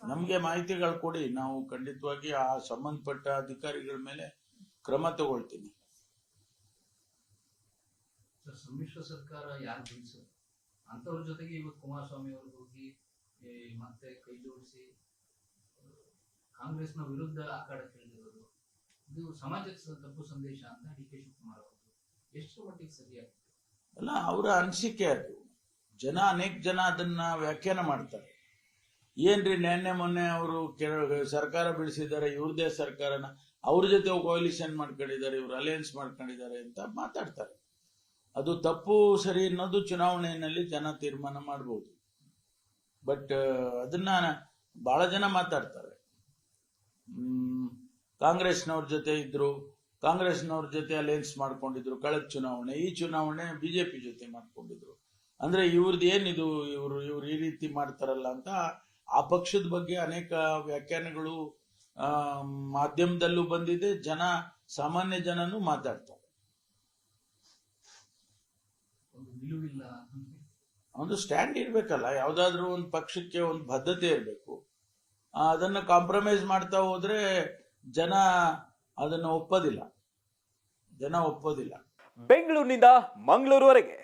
ನಮ್ಗೆ ಮಾಹಿತಿಗಳು ಕೊಡಿ. ನಾವು ಖಂಡಿತವಾಗಿ ಆ ಸಂಬಂಧಪಟ್ಟ ಅಧಿಕಾರಿಗಳ ಮೇಲೆ ಕ್ರಮ ತಗೊಳ್ತೀನಿ. ಸರ್ ಸಮ್ಮಿಶ್ರ ಸರ್ಕಾರ ಯಾರು ಬೀಳ್ಸೋದು ಅಂಥವ್ರ ಜೊತೆಗೆ ಇವತ್ತು ಕುಮಾರಸ್ವಾಮಿ ಅವರು ಹೋಗಿ ಈ ಮತ್ತೆ ಕೈ ಜೋಡಿಸಿ ಕಾಂಗ್ರೆಸ್ನ ವಿರುದ್ಧ ಆಕಾಡಕ್ಕೆ ಇಳಿದಿರೋದು ಇದು ಸಮಾಜಕ್ಕೆ ತಪ್ಪು ಸಂದೇಶ ಅಂತ ಡಿ ಕೆ ಶಿವಕುಮಾರ್ ಅವರು ಎಷ್ಟು ಮಟ್ಟಿಗೆ ಸರಿಯಾಗುತ್ತೆ ಅಲ್ಲ ಅವರ ಅನಿಸಿಕೆ ಅದು. ಜನ, ಅನೇಕ ಜನ ಅದನ್ನ ವ್ಯಾಖ್ಯಾನ ಮಾಡ್ತಾರೆ. ಏನ್ರಿ ನೆನ್ನೆ ಮೊನ್ನೆ ಅವರು ಸರ್ಕಾರ ಬೆಳೆಸಿದ್ದಾರೆ ಇವ್ರದೇ ಸರ್ಕಾರನ, ಅವ್ರ ಜೊತೆ ಕೋಲಿಷನ್ ಮಾಡ್ಕೊಂಡಿದ್ದಾರೆ, ಇವ್ರು ಅಲಯನ್ಸ್ ಮಾಡ್ಕೊಂಡಿದ್ದಾರೆ ಅಂತ ಮಾತಾಡ್ತಾರೆ. ಅದು ತಪ್ಪು, ಸರಿ ಅನ್ನೋದು ಚುನಾವಣೆಯಲ್ಲಿ ಜನ ತೀರ್ಮಾನ ಮಾಡ್ಬೋದು. ಬಟ್ ಅದನ್ನ ಬಹಳ ಜನ ಮಾತಾಡ್ತಾರೆ. ಕಾಂಗ್ರೆಸ್ನವ್ರ ಜೊತೆ ಇದ್ರು, ಕಾಂಗ್ರೆಸ್ನವ್ರ ಜೊತೆ ಅಲಯನ್ಸ್ ಮಾಡ್ಕೊಂಡಿದ್ರು, ಕಳೆದ ಚುನಾವಣೆ, ಈ ಚುನಾವಣೆ ಬಿಜೆಪಿ ಜೊತೆ ಮಾಡ್ಕೊಂಡಿದ್ರು. ಅಂದ್ರೆ ಇವ್ರದ್ದು ಏನಿದು ಇವ್ರು ಇವ್ರು ಈ ರೀತಿ ಮಾಡ್ತಾರಲ್ಲ ಅಂತ ಆ ಪಕ್ಷದ ಬಗ್ಗೆ ಅನೇಕ ವ್ಯಾಖ್ಯಾನಗಳು ಆ, ಮಾಧ್ಯಮದಲ್ಲೂ ಬಂದಿದೆ. ಜನ ಸಾಮಾನ್ಯ ಜನನು ಮಾತಾಡ್ತಾರೆ. ಒಂದು ಸ್ಟ್ಯಾಂಡ್ ಇರ್ಬೇಕಲ್ಲ. ಯಾವ್ದಾದ್ರು ಒಂದು ಪಕ್ಷಕ್ಕೆ ಒಂದು ಬದ್ಧತೆ ಇರಬೇಕು. ಅದನ್ನ ಕಾಂಪ್ರಮೈಸ್ ಮಾಡ್ತಾ ಹೋದ್ರೆ ಜನ ಅದನ್ನ ಒಪ್ಪೋದಿಲ್ಲ. ಜನ ಒಪ್ಪೋದಿಲ್ಲ. ಬೆಂಗಳೂರಿನಿಂದ ಮಂಗಳೂರುವರೆಗೆ.